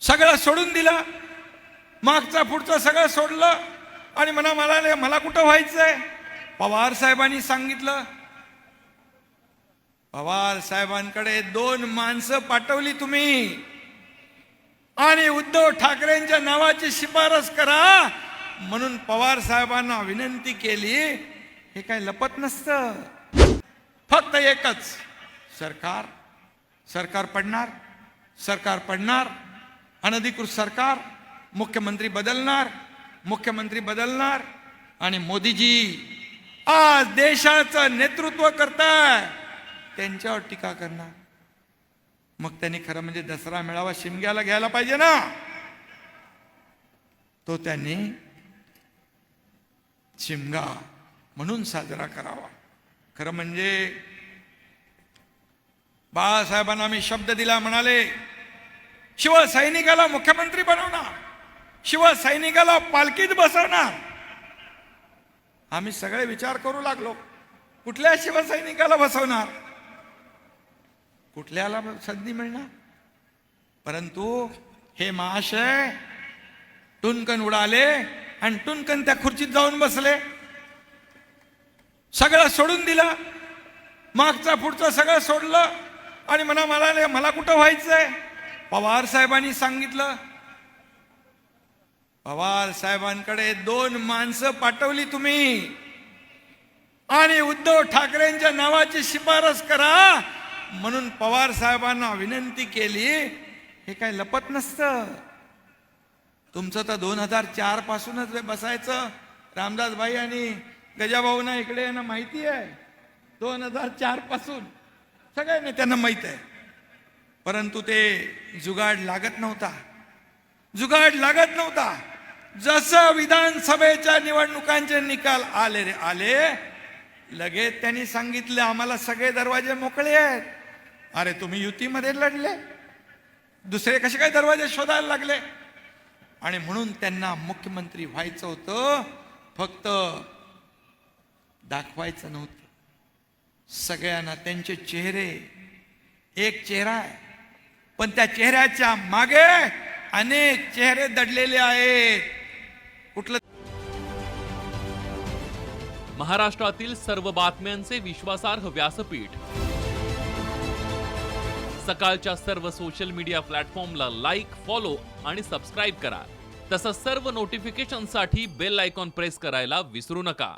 सगळं सोडून दिलं. मागचा पुढचं सगळं सोडलं. आणि म्हणा मला मला कुठं व्हायचंय? पवार साहेबांनी सांगितलं. पवार साहेबांकडे दोन माणसं पाठवली तुम्ही. आणि उद्धव ठाकरेंच्या नावाची शिफारस करा. म्हणून पवार साहेबांना विनंती केली. हे काय लपत नसतं. फक्त एकच. सरकार. सरकार पडणार. सरकार पडणार. अनधिकृत सरकार मुख्यमंत्री बदलणार मुख्यमंत्री बदलणार आणि मोदीजी आज देशाचं नेतृत्व करताय त्यांच्यावर टीका करणार. मग त्यांनी खरं म्हणजे दसरा मेळावा शिमग्याला घ्यायला पाहिजे ना? तो त्यांनी शिमगा म्हणून साजरा करावा. खरं म्हणजे बाळासाहेबांना मी शब्द दिला म्हणाले शिवसैनिकाला मुख्यमंत्री बनवणार. शिवसैनिकाला पालखीत बसवणार. आम्ही सगळे विचार करू लागलो. कुठल्या शिवसैनिकाला बसवणार? कुठल्याला संधी मिळणार? परंतु हे महाशय टुनकन उडाले आणि टुनकन त्या खुर्चीत जाऊन बसले. सगळं सोडून दिलं. मागचा पुढचं सगळं सोडलं. आणि म्हणा मला मला कुठं व्हायचंय? पवार साहेबांनी सांगितलं. पवार साहेबांकडे दोन माणसं पाठवली तुम्ही. आणि उद्धव ठाकरेंच्या नावाची शिफारस करा. म्हणून पवार साहेबांना विनंती केली. हे काय लपत नसतं. तुमचं तर दोन हजार चार पासूनच बसायचं. रामदास भाई आणि गजाभाऊना इकडे यांना माहिती आहे. दोन हजार चारपासून. सगळ्यांना त्यांना माहीत आहे. परंतु ते जुगाड लागत नव्हता. जुगाड लागत नव्हता. जसं विधानसभेच्या निवडणुकांचे निकाल आले रे आले लगेच त्यांनी सांगितले आम्हाला सगळे दरवाजे मोकळे आहेत. अरे तुम्ही युतीमध्ये लढले. दुसरे कसे काय दरवाजे शोधायला लागले? आणि म्हणून त्यांना मुख्यमंत्री व्हायचं होतं फक्त दाखवायचं नव्हतं. सगळ्यांना त्यांचे चेहरे एक चेहरा आहे. पण त्या चेहऱ्याच्या मागे अनेक चेहरे दडलेले आहेत. कुठलं महाराष्ट्रातील सर्व बातम्यांचे विश्वासार्ह व्यासपीठ. सकाळच्या सर्व सोशल मीडिया प्लॅटफॉर्मला लाईक फॉलो आणि सबस्क्राईब करा. तसंच सर्व नोटिफिकेशनसाठी बेल आयकॉन प्रेस करायला विसरू नका.